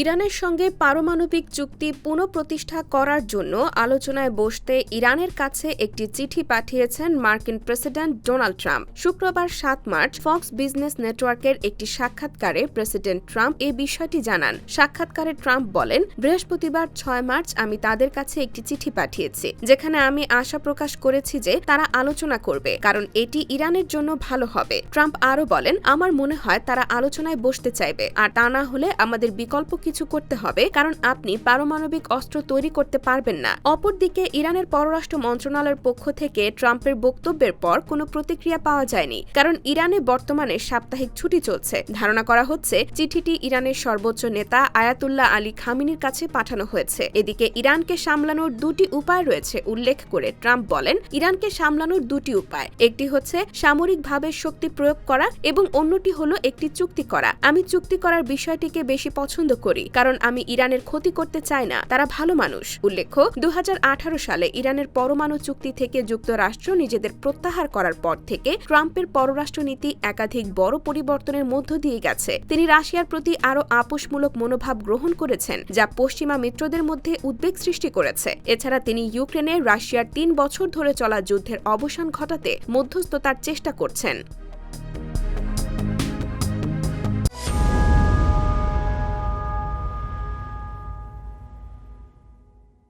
ইরানের সঙ্গে পারমাণবিক চুক্তি পুনঃপ্রতিষ্ঠা করার জন্য আলোচনায় বসতে ইরানের কাছে একটি চিঠি পাঠিয়েছেন মার্কিন প্রেসিডেন্ট ডোনাল্ড ট্রাম্প। শুক্রবার সাত মার্চ ফক্স বিজনেস নেটওয়ার্কের একটি সাক্ষাৎকারে প্রেসিডেন্ট ট্রাম্প এই বিষয়টি জানান। সাক্ষাৎকারে ট্রাম্প বলেন, বৃহস্পতিবার ছয় মার্চ আমি তাদের কাছে একটি চিঠি পাঠিয়েছি, যেখানে আমি আশা প্রকাশ করেছি যে তারা আলোচনা করবে, কারণ এটি ইরানের জন্য ভালো হবে। ট্রাম্প আরও বলেন, আমার মনে হয় তারা আলোচনায় বসতে চাইবে, আর তা না হলে আমাদের বিকল্প কিছু করতে হবে, কারণ আপনি পারমাণবিক অস্ত্র তৈরি করতে পারবেন না। অপরদিকে, ইরানের পররাষ্ট্র মন্ত্রণালয়ের পক্ষ থেকে ট্রাম্পের বক্তব্যের পর কোনো প্রতিক্রিয়া পাওয়া যায়নি, কারণ ইরানে বর্তমানে সাপ্তাহিক ছুটি চলছে। ধারণা করা হচ্ছে, চিঠিটি ইরানের সর্বোচ্চ নেতা আয়াতুল্লাহ আলী খামিনির কাছে পাঠানো হয়েছে। এদিকে, ইরানকে সামলানোর দুটি উপায় রয়েছে উল্লেখ করে ট্রাম্প বলেন, ইরানকে সামলানোর দুটি উপায়। একটি হচ্ছে সামরিকভাবে শক্তি প্রয়োগ করা এবং অন্যটি হলো একটি চুক্তি করা। আমি চুক্তি করার বিষয়টিকে বেশি পছন্দ করি। কারণ আমি ইরানের ক্ষতি করতে চাই না। তারা ভালো মানুষ। উল্লেখ্য দু হাজার আঠারো সালে ইরানের পরমাণু চুক্তি থেকে যুক্তরাষ্ট্র নিজেদের প্রত্যাহার করার পর থেকে ট্রাম্পের পররাষ্ট্রনীতি একাধিক বড় পরিবর্তনের মধ্য দিয়ে গেছে। তিনি রাশিয়ার প্রতি আরও আপোষমূলক মনোভাব গ্রহণ করেছেন, যা পশ্চিমা মিত্রদের মধ্যে উদ্বেগ সৃষ্টি করেছে। এছাড়া তিনি ইউক্রেনে রাশিয়ার তিন বছর ধরে চলা যুদ্ধের অবসান ঘটাতে মধ্যস্থতার চেষ্টা করছেন।